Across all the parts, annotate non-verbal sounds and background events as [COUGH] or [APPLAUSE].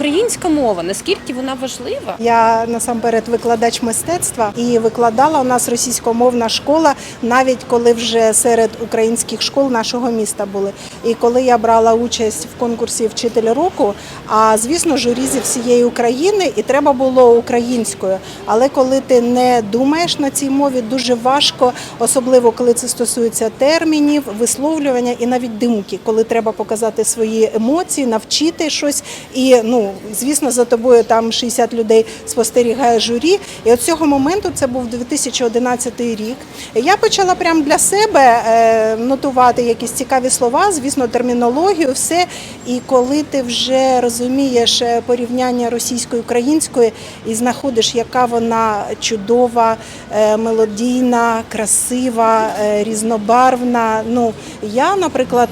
українська мова, наскільки вона важлива? Я насамперед викладач мистецтва і викладала у нас російськомовна школа, навіть коли вже серед українських школ нашого міста були. І коли я брала участь в конкурсі Вчитель року, а звісно, журі зі всієї України, і треба було українською. Але коли ти не думаєш на цій мові, дуже важко, особливо коли це стосується термінів, висловлювання і навіть думки, коли треба показати свої емоції, навчити щось. І ну, звісно, за тобою там 60 людей спостерігає журі. І от цього моменту це був 2011 рік. Я почала прямо для себе е, нотувати якісь цікаві слова, звісно, термінологію, все. І коли ти вже розумієш е, порівняння російської української і знаходиш, яка вона чудова, е, мелодійна, красива, різнобарвна. Ну я, наприклад,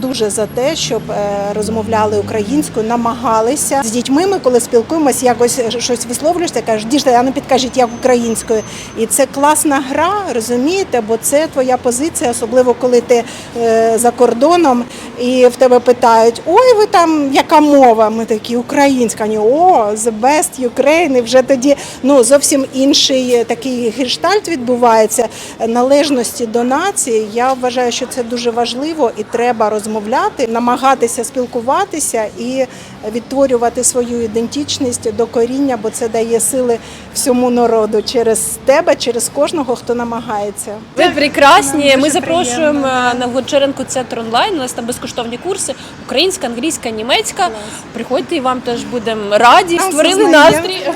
дуже за те, щоб розмовляли українською, намагалися з дітьми. Ми коли спілкуємось, якось щось висловлюєшся, кажеш, діжте, а не підкажіть, як українською. І це класна гра, розумієте, бо це твоя позиція, особливо коли ти е, за кордоном і в тебе питають: ой, ви там яка мова? Ми такі українська. Ні, о, the best Ukraine. І вже тоді ну зовсім інший такий гештальт відбувається належності до нації. Я вважаю, що це дуже важливо і треба розмовляти, намагатися спілкуватися і відтворювати свою ідентичність до коріння, бо це дає сили всьому народу через тебе, через кожного, хто намагається. Ви прекрасні. Ми запрошуємо приємно, е, на Гончаренко центр онлайн. У нас там безкоштовні курси українська, англійська, німецька. Приходьте і вам теж будемо раді. Створили настрій. [LAUGHS]